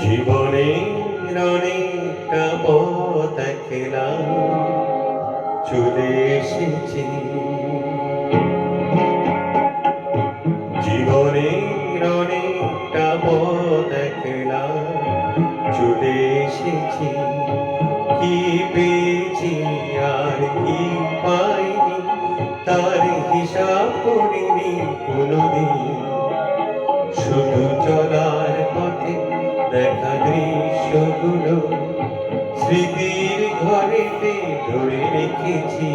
জীবনে অনেকটা পথ খেলাম চলে এসেছি। জীবনে অনেকটা পথ খেলাম চলে এসেছি। কি পেয়েছি হিসাব করিনি কোনোদিন। শুধু চলার পথে দেখা দৃশ্যগুলো স্মৃতির ঘরেতে ধরে রেখেছি।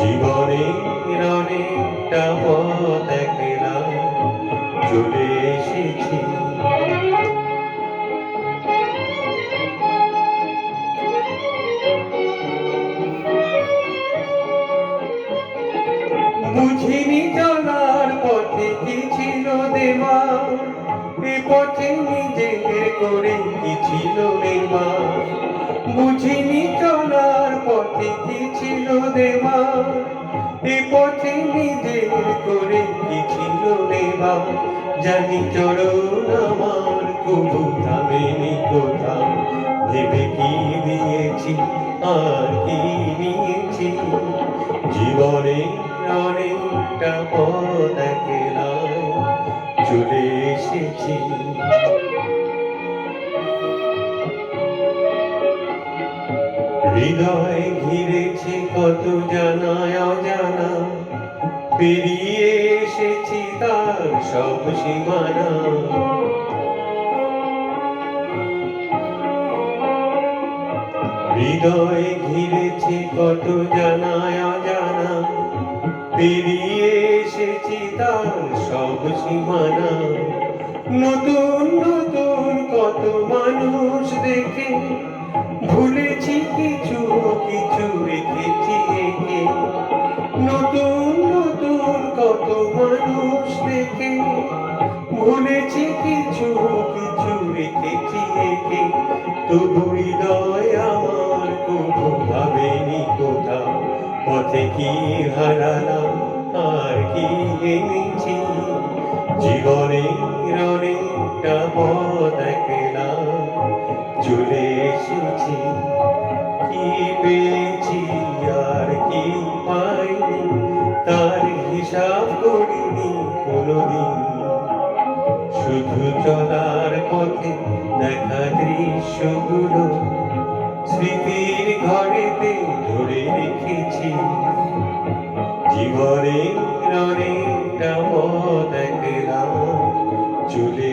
জীবনে অনেকটা পথ একলা চলে এসেছি। দেওয়া এ পথে নিজে করে কি ছিল বুঝিনি চলার পথে কি ছিল করে কি ছিল জানি চরণ আমার কবু থামেনি কোথাও। ভেবে কি দিয়েছি, আর কি নিয়েছি? জীবনে অনেকটা পথ চলে এসেছি। হৃদয় ঘিরেছে কত জানায় অজানা। পেরিয়ে এসেছি তার সব সীমানা। হৃদয় ঘিরেছে কত জানায় অজানা। পেরিয়ে এসেছি তার সব সীমানা। নতুন নতুন কত মানুষ দেখে। ভুলেছি কিছু কিছু রেখেছি একে। নতুন নতুন কত মানুষ দেখে। ভুলেছি কিছু কিছু রেখেছি একে। তবু হৃদয় আমার কবু ভাবেনি কোথাও। পথে কি হারালাম, আর কি এনেছি? জীবনে অনেকটা পথ একলা চলে এসেছি কি পেয়েছি আর কি পাইনি, তার হিসাব করিনি কোনোদিন। শুধু চলার পথে দেখা দৃশ্যগুলো স্মৃতির ঘরেতে ধরে রেখেছি। জীবনে অনেকটা পথ একলা চলে